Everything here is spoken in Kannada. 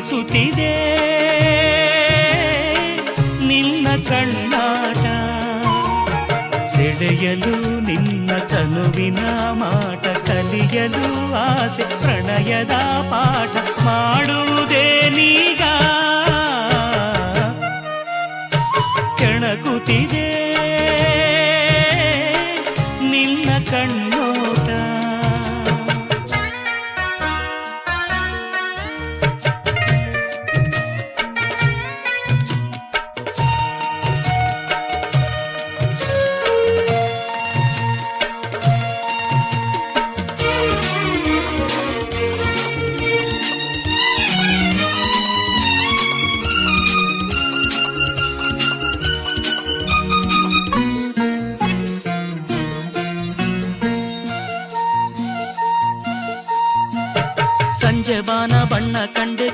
ಮೋಹಿಸುತ್ತಿದೆ ನಿನ್ನ ಕಣ್ಣಾಟ ಸೆಳೆಯಲು ನಿನ್ನ ತನುವಿನ ಮಾಟ ಕಲಿಯಲು ಆಸೆ ಪ್ರಣಯದ ಪಾಠ ಮಾಡುವುದೇ ನೀಗ. ಕೆಣಕುತ್ತಿದೆ. சஞ்சபான பண்ண கண்டு